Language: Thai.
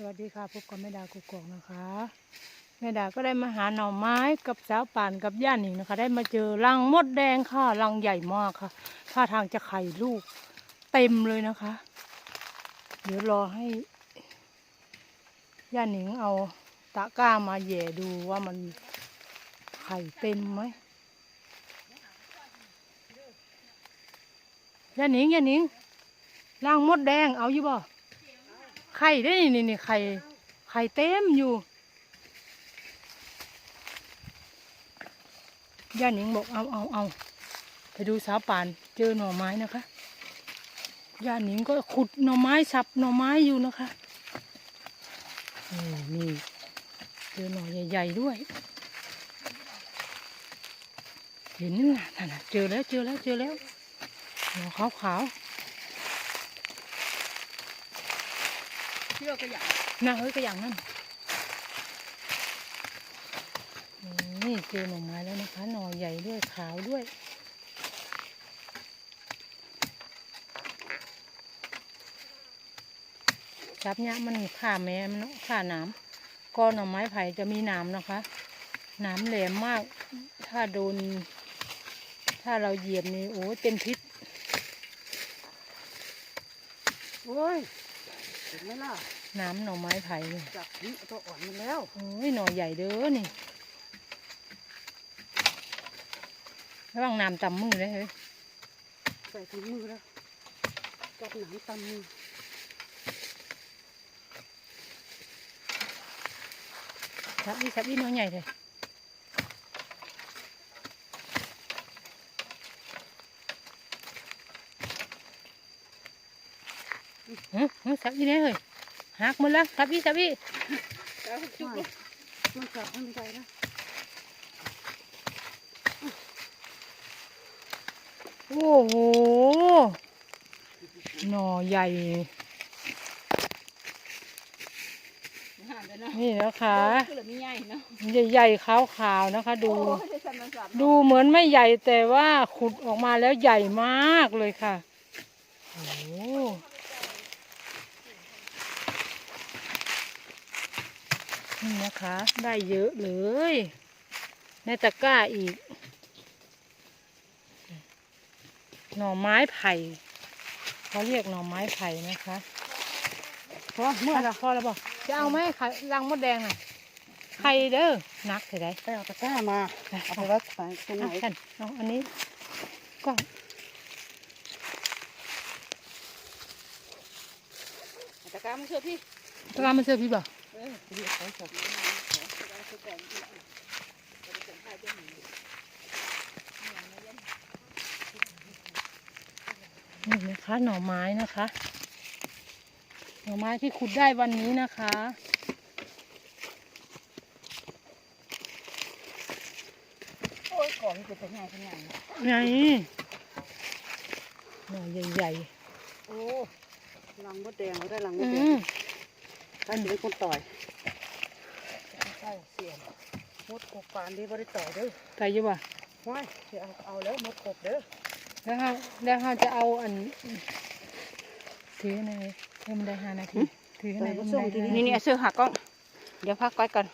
สวัสดีค่ะพบกับแม่ดากุกกอกนะคะแม่ดาก็ได้มาหาหน่อไม้กับสาวป่านกับย่าหนิงนะคะ ได้มาเจอรังมดแดงค่ะรังใหญ่มากค่ะท่าทางจะไข่ลูกเต็มเลยนะคะ เดี๋ยวรอให้ย่าหนิงเอาตะกร้ามาแย่ดูว่ามันไข่เต็มไหมย่าหนิงย่าหนิงรังมดแดงเอาอยู่บ่ ไข่ได้นี่นี่ไข่ไข่เต็มอยู่ย่าหนิงบอกเอาเอาเอาไปดูสาวป่านเจอหน่อไม้นะคะย่าหนิงก็ขุดหน่อไม้สับหน่อไม้อยู่นะคะนี่นี่เจอหน่อใหญ่ๆด้วย เห็นนะนั่นน่ะเจอแล้วเจอแล้วเจอแล้วหน่อขาวๆ เชือก็อยากน่าเฮ้ยก็อย่างนั้นนี่เจอหน่อไม้แล้วนะคะหน่อใหญ่ด้วยขาวด้วยจับเนี้ยมันข่าแม่มันข่าหนามก็หน่อไม้ไผ่จะมีหนามนะคะหนามแหลมมาก ถ้าโดน ถ้าเราเหยียบนี่โอ้ยเป็นพิษโอ้ย เห็นไหมล่ะหนามหน่อไม้ไผ่นี่จับนี่ตัวอ่อนมันแล้วโอ้ยหน่อใหญ่เด้อนี่ระวังน้ำจำมือเลยเฮ้ยใส่ถุงมือแล้วจับหนังตำมือชับอีชับอีหน้อยใหญ่เลย ฮึสับอีเนี่ยเฮ้ยหักหมดแล้วชับอีชับอีแล้วจุกมันจับมันไปนะโอ้โห หน่อใหญ่ นี่นะคะคือเหลือมีใหญ่เนาะใหญ่ๆขาวๆนะคะ ดู ดูเหมือนไม่ใหญ่แต่ว่าขุดออกมาแล้วใหญ่มากเลยค่ะ โอ้โห นี่นะคะ ได้เยอะเลย ในตะกร้าอีก หน่อไม้ไผ่เขาเรียกหน่อไม้ไผ่นะคะพอเมื่อละพอแล้วบอกจะเอาไหมไข่รังมดแดงน่ะไข่เด้อนักเถอะได้ไปเอาตะกร้ามาเอาไปไว้ใส่ตรงไหนอะท่านเอาอันนี้กล้องตะกร้ามาเชื่อพี่ตะกร้ามันเสื้อพี่บ่เออเรียกเขาจับ นี่นะคะหน่อไม้นะคะ หน่อไม้ที่ขุดได้วันนี้นะคะโอ้ยของมันเป็นตัวใหญ่ขนาดนี้ไงหน่อใหญ่โอ้ลังมดแดงเราได้ลังๆมอืดแดง มใครจะเป็นคนต่อยใช่เสียนมดกบปานนี้บ่ได้ต่อยเด้อไก่อยู่บ่ว้ายเดี๋ยวเอาเอาแล้วมดกบเด้อแล้วเราแล้วเราจะเอาอันถือในให้มันได้ห้านาทีถือให้ในให้มันได้ห้านาทีนี่นี่เสื้อหักกล้องเดี๋ยวพักไว้ก่อน